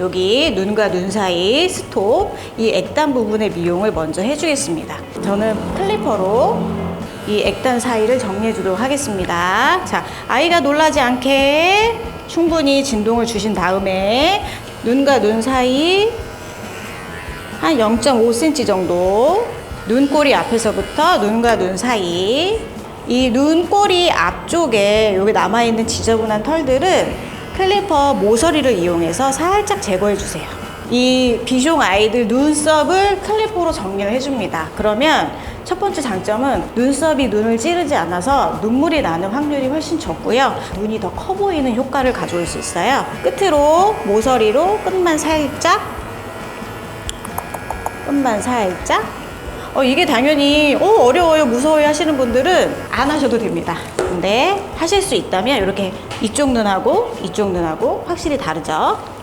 여기 눈과 눈 사이 스톱 이 액단 부분의 미용을 먼저 해주겠습니다. 저는 클리퍼로 이 액단 사이를 정리해 주도록 하겠습니다. 자, 아이가 놀라지 않게 충분히 진동을 주신 다음에 눈과 눈 사이 한 0.5cm 정도 눈꼬리 앞에서부터 눈과 눈 사이 이 눈꼬리 앞쪽에 여기 남아있는 지저분한 털들은 클리퍼 모서리를 이용해서 살짝 제거해 주세요. 이 비숑 아이들 눈썹을 클리퍼로 정리를 해줍니다. 그러면 첫 번째 장점은 눈썹이 눈을 찌르지 않아서 눈물이 나는 확률이 훨씬 적고요. 눈이 더 커 보이는 효과를 가져올 수 있어요. 끝으로 모서리로 끝만 살짝 끝만 살짝. 어, 이게 당연히, 어, 어려워요, 무서워요 하시는 분들은 안 하셔도 됩니다. 근데 하실 수 있다면 이렇게 이쪽 눈하고 이쪽 눈하고 확실히 다르죠?